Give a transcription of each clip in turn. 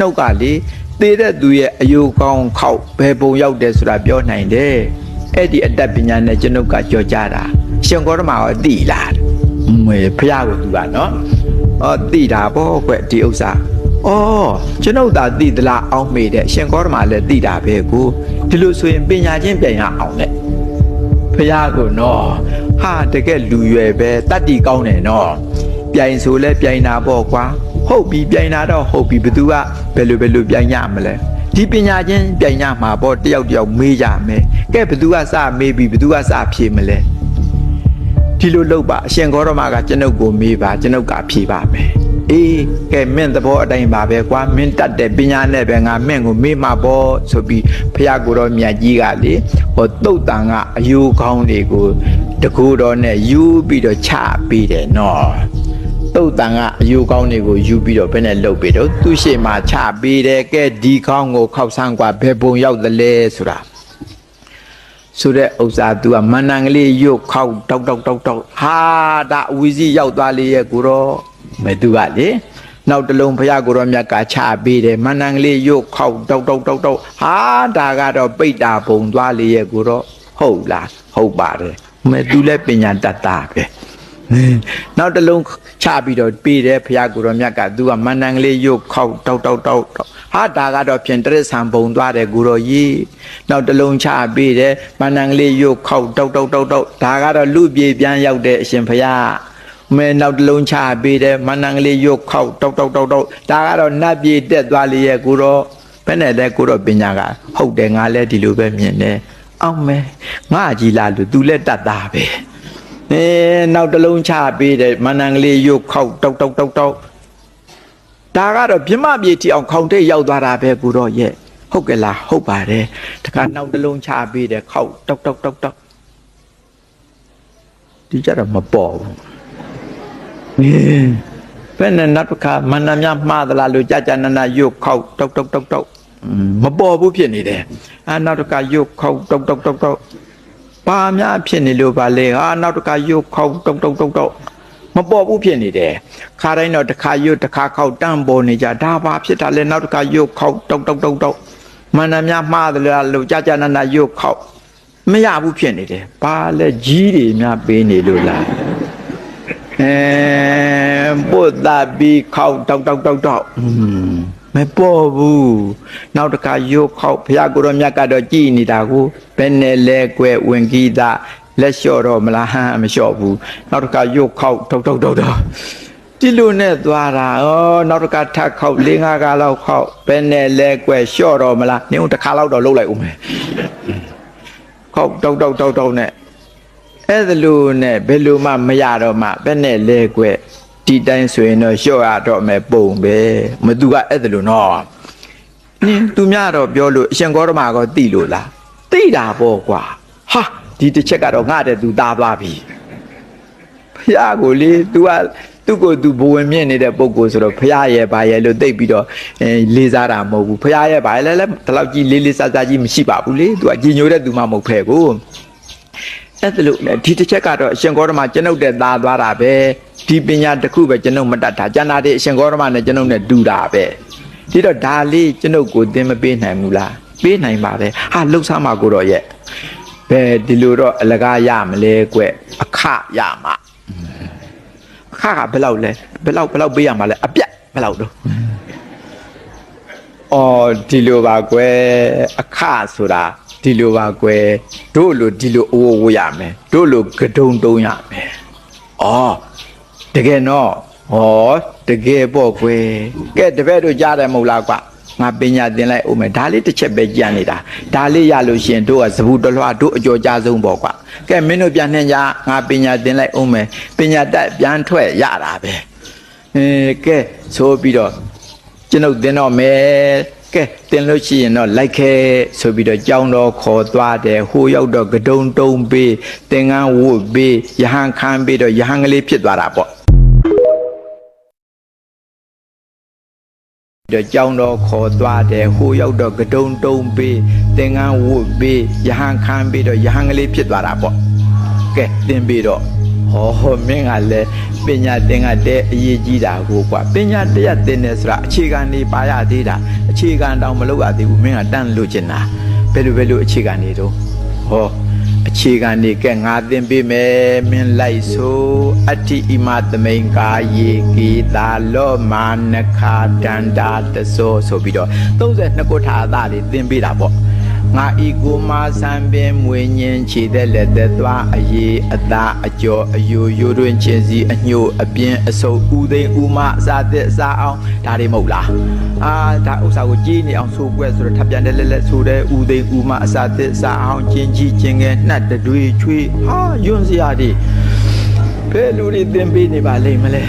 နှုတ်ကလေသေတဲ့သူရဲ့အယိုကောင်းခောက်ဘယ်ပုံရောက်တယ်ဆိုတာပြောနိုင်တယ်အဲ့ဒီအတတ်ပညာနဲ့ကျွန်ုပ်ကကြော်ကြတာရှင်ကောရမရောသိလားမေဖះကိုသူကနော်အော်သိတာပေါ့ကွဒီဥစ္စာအော်ကျွန်ုပ်သာသိသလားအောင်းမေတဲ့ရှင်ကောရမလည်းသိတာပဲကိုဒီလိုဆိုရင်ပညာချင်းပြန်ရအောင်တဲ့ဖះကိုနော်ဟာတကယ်လူရွယ်ပဲတတ်တီကောင်းတယ်နော်ပြိုင်ဆိုလဲပြိုင်တာပေါ့ကွာ ဟုတ်ပြီပြိုင်တာတော့ဟုတ်ပြီဘသူကဘယ်လိုဘယ်လိုပြိုင်ရမလဲဒီပညာချင်းပြိုင်ရမှာပေါ့တယောက်တယောက်မေးကြမယ်ကဲဘသူကစမေးပြီဘသူကစဖြေမလဲဒီလိုလုပ်ပါအရှင်ဂေါရမကကျွန်ုပ်ကိုမေးပါကျွန်ုပ်ကဖြေပါမယ်အေးကဲမင်းသဘောအတိုင်းပါပဲကွာမင်းတတ်တဲ့ပညာနဲ့ပဲငါမင်းကိုမေးမှာပေါ့ဆိုပြီးဖះကိုယ်တော်မြတ်ကြီးကလေဟောတုတ်တန်ကအယူကောင်းတွေကိုတကူတော်နဲ့ယူပြီးတော့ချပြီးတယ်နော် တုတ်တန်ကအယူကောင်းတွေကိုယူပြီးတော့ဘယ်နဲ့လုပ်ပြီးတော့သူ့ရှိမှချပြီးတယ်ကဲဒီကောင်းကိုခောက်ဆန်းกว่าဘယ်ပုံရောက်သလဲဆိုတာ ဆိုတဲ့ဥစ္စာ तू ကမန္တန်ကလေးရုတ်ခောက်တောက်တောက်တောက်တောက်ဟာဒါအဝီစီရောက်သွားလေရဲ့ကိုတော့မဲ तू ကလေနောက်တစ်လုံးဖះကိုတော့မြတ်ကချပေးတယ်မန္တန်ကလေးရုတ်ခောက်တောက်တောက်တောက်တောက်ဟာဒါကတော့ပိတ်တာဘုံသွားလေရဲ့ကိုတော့ဟုတ်လားဟုတ်ပါတယ်မဲ तू လည်းပညာတတ်တာပဲနောက်တစ်လုံး ချပြီးတော့ပေးတယ်ဖះကိုတော့မြတ်က तू ကမန္တန်ကလေးရုတ်ခောက်တောက်တောက်တောက်တောက်ဟာဒါကတော့ဖြင့်တရစ္ဆာန်ဘုံသွားတယ်ကိုတော့ကြီးနောက်တစ်လုံးချပေးတယ်မန္တန်ကလေးရုတ်ခောက်တောက်တောက်တောက်တောက်ဒါကတော့လူပြေပြန်ရောက်တဲ့အရှင်ဖះမဲနောက်တစ်လုံးချပေးတယ်မန္တန်ကလေးရုတ်ခောက်တောက်တောက်တောက်တောက်ဒါကတော့နတ်ပြေတက်သွားလေရဲ့ကိုတော့ဘယ်နဲ့လဲကိုတော့ပညာကဟုတ်တယ်ငါလည်းဒီလိုပဲမြင်တယ်အောင်မဲငါကြီးလာလို့ तू လည်းတတ်တာပဲ အဲနောက်တစ်လုံးချပေးတယ်မန္တန်ကလေးရုတ်ခောက်တောက်တောက်တောက်တောက်ဒါကတော့ပြမပြေတီအောင်ခေါင်တဲ့ရောက်သွားတာပဲကိုတော့ရဲ့ဟုတ်ကဲ့လားဟုတ်ပါတယ်တခါနောက်တစ်လုံးချပေးတယ်ခောက်တောက်တောက်တောက်တောက်ဒီကြတော့မပေါ်ဘူးအဲဘယ်နဲ့နောက်တစ်ခါမန္တန်များမှားသလားလို့ကြာကြာနာနာရုတ်ခောက်တောက်တောက်တောက်တောက်อืมမပေါ်ဘူးဖြစ်နေတယ်အဲနောက်တစ်ခါရုတ်ခောက်တောက်တောက်တောက်တောက် ပါများဖြစ်နေလို့ပါလေဟာနောက်တစ်ခါရုပ်ခေါက်တုတ်တုတ်တုတ်တုတ်မပေါ်ဘူးဖြစ်နေတယ်ခါတိုင်းတော့တစ်ခါရုပ်တစ်ခါခေါက်တန့်ပေါ်နေကြဒါပါဖြစ်တာလေနောက်တစ်ခါရုပ်ခေါက်တုတ်တုတ်တုတ်တုတ်မန္တများမှားတယ်လို့ကြာကြာနာနာရုပ်ခေါက်မရဘူးဖြစ်နေတယ်ဘာလဲကြီးတွေများပေးနေလို့လားအဲပုတ်တာပြီးခေါက်တောက်တောက်တောက်တောက်อืม မပေါ်ဘူးနောက်တစ်ခါရုပ်ခေါက်ဘုရားကိုယ်တော်မြတ်ကတော့ကြည်နေတာကိုဘယ်နဲ့လဲကွယ်ဝင်ကြီးသားလက်လျှော့တော့မလားဟမ်မလျှော့ဘူးနောက်တစ်ခါရုပ်ခေါက်တောက်တောက်တောက်တောက်ဒီလိုနဲ့သွားတာဩနောက်တစ်ခါထပ်ခေါက်၄၅ခါလောက်ခေါက်ဘယ်နဲ့လဲကွယ်လျှော့တော့မလားနင်းတစ်ခါလောက်တော့လှုပ်လိုက်ဦးမယ်ခေါက်တောက်တောက်တောက်တောက်နဲ့အဲ့ဒါလို့နဲ့ဘယ်လိုမှမရတော့မှဘယ်နဲ့လဲကွယ် ဒီတိုင်းဆိုရင်တော့လျှော့ရတော့မယ်ပုံပဲမသူကအဲ့ဒါလို့နော်နင်းသူများတော့ပြောလို့အရှင်ဂေါတမကောတိလို့လားတိတာပေါ့ကွာဟာဒီတစ်ချက်ကတော့ငါတဲ့သူသားသွားပြီဖះကိုလေ तू ကသူ့ကိုသူဘဝင်မြင့်နေတဲ့ပုံကိုဆိုတော့ဖះရဲ့ဘာရဲ့လို့တိတ်ပြီးတော့အဲလေးစားတာမဟုတ်ဘူးဖះရဲ့ဘာလဲလဲဒီလောက်ကြီးလေးလေးစားစားကြီးမရှိပါဘူးလေ तू ကကြီးညိုတဲ့သူမှမဟုတ်ဖဲကိုအဲ့ဒါလို့လေဒီတစ်ချက်ကတော့အရှင်ဂေါတမကျွန်ုပ်တဲ့သားသွားတာပဲ ဒီပညာတစ်ခုပဲကျွန်ုပ်မတတ်တာကျန်တာတွေအရှင်ဂေါတမနဲ့ကျွန်ုပ်နဲ့တူတာပဲဒီတော့ဒါလေးကျွန်ုပ်ကိုသင်မပေးနိုင်ဘူးလားပေးနိုင်ပါပဲဟာလှုပ်ရှားမှာကိုတော့ရဲ့ဘယ်ဒီလိုတော့အလကားရမလဲကွအခရမှာအခကဘယ်လောက်လဲဘယ်လောက်ဘယ်လောက်ပေးရမှာလဲအပြတ်ဘယ်လောက်တော့အော်ဒီလိုပါကွယ်အခဆိုတာဒီလိုပါကွယ်တို့လိုဒီလိုအိုးဝရမယ်တို့လိုကဒုံတုံးရမယ်အော် တကယ်နော်ဟောတကယ်ပေါ့ကွယ်ကဲတပည့်တို့ကြားတယ်မဟုတ်လားကွငါပညာသင်လိုက်ဦးမယ်ဒါလေးတစ်ချက်ပဲကြံနေတာဒါလေးရလို့ရှရင်တို့ကသဘူးတလွှားတို့အကျော်ကြဆုံးပေါ့ကွကဲမင်းတို့ပြန်နှင်ကြငါပညာသင်လိုက်ဦးမယ်ပညာတတ်ပြန်ထွက်ရတာပဲအဲကဲဆိုပြီးတော့ကျွန်ုပ်တင်တော့မယ်ကဲတင်လို့ရှိရင်တော့လိုက်ခဲဆိုပြီးတော့ကြောင်းတော်ခေါ်သွားတယ်ဟိုရောက်တော့ကဒုံတုံးပေးသင်္ကန်းဝတ်ပေးယဟန်ခမ်းပေးတော့ယဟန်ကလေးဖြစ်သွားတာပေါ့ တော့ကြောင်းတော်ခေါ်သွားတယ်ဟိုရောက်တော့ကဒုံတုံးပေးသင်္ကန်းဝတ်ပေးယဟန်ခမ်းပေးတော့ယဟန်ကလေးဖြစ်သွားတာပေါ့ကဲတင်ပြီးတော့ဟဟောမင်းကလည်းပညာသင်ကတဲ့အရေးကြီးတာကိုကွာပညာတရားသင်တယ်ဆိုတာအခြေခံနေပါရသေးတာအခြေခံတောင်မလုပ်ရသေးဘူးမင်းကတန်းလို့ချင်တာဘယ်လိုဘယ်လိုအခြေခံနေတော့ဟော အခြေခံနေကဲငါသင်ပေးမယ်မင်းလိုက်ဆိုအတ္တိဣမသမိန်ကာယေကေတာလောမာနခာတန္တာတသောဆိုပြီးတော့32ခုထာအသားတွေသင်ပေးတာပေါ့ ငါဤကိုမဆံပင်မွေညင်းခြေတဲ့လက်သက်သွားအရေးအသားအကျော်အယိုယိုတွင်ချင်းစီအညို့အပြင်းအဆုပ်ဥသိမ်းဥမအစာသက်အစာအောင်ဒါတွေမဟုတ်လားအာဒါဥစ္စာကိုကြည်နေအောင်ဆိုကွဲဆိုတော့ထပ်ပြန်တယ်လက်လက်ဆိုတဲ့ဥသိမ်းဥမအစာသက်အစာအောင်ချင်းကြီးချင်းငယ်နှက်တတွေချွေးဟာယွန်းစရာတွေဘယ်လူတွေသင်ပေးနေပါလိမ့်မလဲ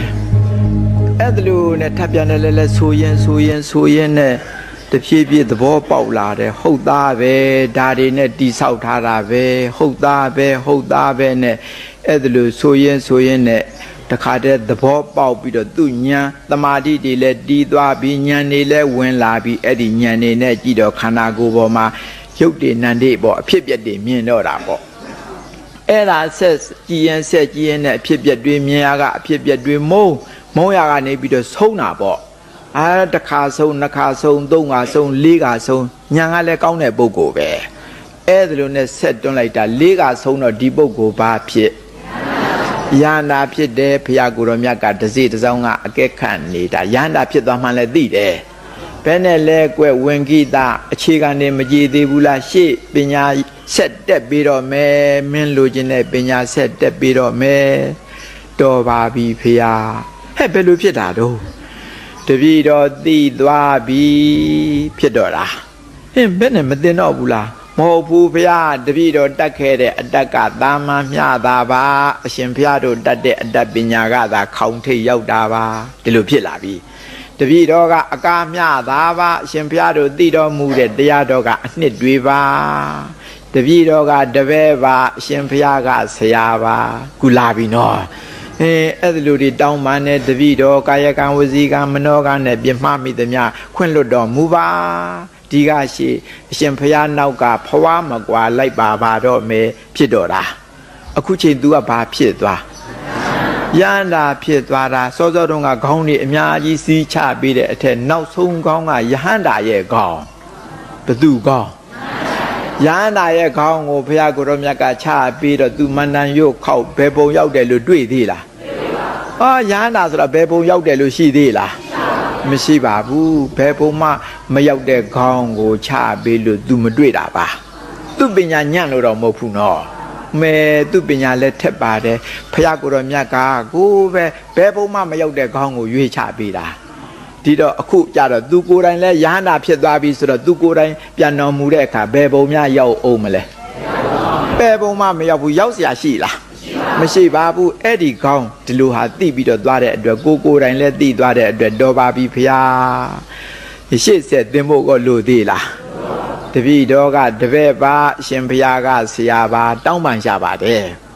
အဲ့ဒါလို့နဲ့ထပ်ပြန်တယ်လက်လက်ဆိုရင်ဆိုရင်ဆိုရင်နဲ့ တဖြည်းဖြည်းသဘောပေါက်လာတယ်ဟုတ်သားပဲဒါတွေနဲ့တိဆောက်ထားတာပဲဟုတ်သားပဲဟုတ်သားပဲနဲ့အဲ့ဒါလို့ဆိုရင်ဆိုရင်နဲ့တခါတည်းသဘောပေါက်ပြီးတော့သူ့ညာတမာတိတွေလည်းတီးသွားပြီးညာနေလည်းဝင်လာပြီးအဲ့ဒီညာနေနဲ့ကြည့်တော့ခန္ဓာကိုယ်ပေါ်မှာရုပ်တည်နံတွေပေါ့အဖြစ်ပြက်တွေမြင်တော့တာပေါ့အဲ့ဒါဆက်ကြည်ရင်ဆက်ကြည်ရင်နဲ့အဖြစ်ပြက်တွေမြင်ရကအဖြစ်ပြက်တွေမုံမုံရကနေပြီးတော့ဆုံးတာပေါ့ အာတစ်ခါဆုံးနှစ်ခါဆုံးသုံးခါဆုံးလေးခါဆုံးညာကလည်းကောင်းတဲ့ပုံကိုယ်ပဲအဲ့ဒါလိုနဲ့ဆက်တွန်းလိုက်တာလေးခါဆုံးတော့ဒီပုံကိုယ်ဘာဖြစ်ယန္တာဖြစ်တယ်ဖရာကိုယ်တော်မြတ်ကတစိတစောင်းကအကဲခတ်နေတာယန္တာဖြစ်သွားမှလည်းသိတယ်ဘယ်နဲ့လဲကွဝင်ကိတာအခြေခံနေမကြည်သေးဘူးလားရှေ့ပညာဆက်တက်ပြီးတော့မယ်မင်းလိုချင်တဲ့ပညာဆက်တက်ပြီးတော့မယ်တော်ပါပြီဖရာဟဲ့ဘယ်လိုဖြစ်တာတော့တ ပည့်တော်သိသွားပြီဖြစ်တော့တာဟင်ဘယ်နဲ့မသိတော့ဘူးလားမဟုတ်ဘူးဖရာတပည့်တော်တတ်ခဲ့တဲ့အတက်ကသာမန်မျှတာပါအရှင်ဖရာတို့တတ်တဲ့အတတ်ပညာကသာခေါင်ထိပ်ရောက်တာပါဒီလိုဖြစ်လာပြီတပည့်တော်ကအကားမျှတာပါအရှင်ဖရာတို့သိတော်မူတဲ့တရားတော်ကအနှစ်တွေပါတပည့်တော်ကတပည့်ပါအရှင်ဖရာကဆရာပါကုလာပြီနော် အဲအဲ့ဒီလိုတွေတောင်းပန်တဲ့တပည့်တော်ကာယကံဝစီကံမနောကံနဲ့ပြမမိသမျှခွင့်လွတ်တော်မူပါဒီကရှိအရှင်ဖရာနောက်ကဖွားမကွာလိုက်ပါပါတော့မယ်ဖြစ်တော့တာအခုချိန် तू ကဘာဖြစ်သွားရန္တာဖြစ်သွားတာစောစောတုန်းကခေါင်းတွေအများကြီးစီးချပြီးတဲ့အထက်နောက်ဆုံးခေါင်းကယဟန္တာရဲ့ခေါင်းဘသူခေါင်းယဟန္တာရဲ့ခေါင်းကိုဘုရားကိုရောမြတ်ကချပြီးတော့သူမန္တန်ရုပ်ခောက်ဘယ်ပုံရောက်တယ်လို့တွေ့သေးလား ဟာယဟန္တာဆိုတာဘယ်ပုံရောက်တယ်လို့ရှိသေးလားမရှိပါဘူးဘယ်ပုံမှမရောက်တဲ့ခေါင်းကိုချပေးလို့ तू မတွေ့တာပါသူပညာညံ့လို့တော့မဟုတ်ဘူးနော်မဲသူပညာလည်းထက်ပါတယ်ဖះကိုတော်မြတ်ကကိုပဲဘယ်ပုံမှမရောက်တဲ့ခေါင်းကိုရွေးချပေးတာဒီတော့အခုကြတော့သူကိုယ်တိုင်လဲရဟန္တာဖြစ်သွားပြီဆိုတော့သူကိုယ်တိုင်ပြန်တော်မူတဲ့အခါဘယ်ပုံများရောက်အောင်မလဲဘယ်ပုံမှမရောက်ဘူးရောက်เสียရှိလား မရှိပါဘူးအဲ့ဒီကောင်းဒီလိုဟာသိပြီးတော့သွားတဲ့အတွက်ကိုကိုယ်တိုင်လည်းသိသွားတဲ့အတွက်တော်ပါပြီဖျားရှေ့ဆက်သင်ဖို့ကလို့သေးလားတပည့်တော်ကတပည့်ပါအရှင်ဘုရားကဆရာပါ တောင်းပန်ရှာပါတယ်